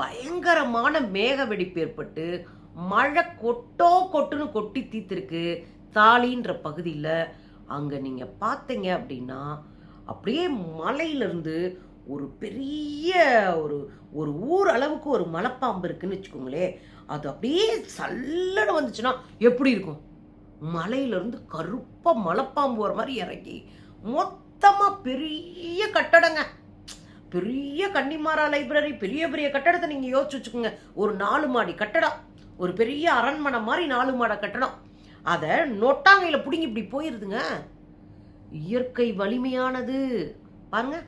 பயங்கரமான மேக வெடிப்பு ஏற்பட்டு மழை கொட்டோ கொட்டுன்னு கொட்டி தீர்த்திருக்கு தாலின்ற பகுதியில். அங்கே நீங்கள் பார்த்தீங்க அப்படின்னா அப்படியே மலையிலேருந்து ஒரு பெரிய ஒரு ஒரு ஊர் அளவுக்கு ஒரு மலைப்பாம்பு இருக்குன்னு வச்சுக்கோங்களேன். அது அப்படியே சல்லடை வந்துச்சுன்னா எப்படி இருக்கும்? மலையிலேருந்து கருப்பாக மலைப்பாம்பு வர மாதிரி இறங்கி மொத்தமாக பெரிய கட்டடங்க. பெரிய கன்னிமாரா லைப்ரரி பெரிய பெரிய கட்டடத்தை நீங்கள் யோசிச்சு வச்சுக்கோங்க. ஒரு நாலு மாடி கட்டடம். ஒரு பெரிய அரண்மனை மாதிரி நாலு மாட கட்டடம். அதை நொட்டாங்கையில் பிடிங்கி இப்படி போயிருதுங்க. இயற்கை வலிமையானது. பாருங்கள்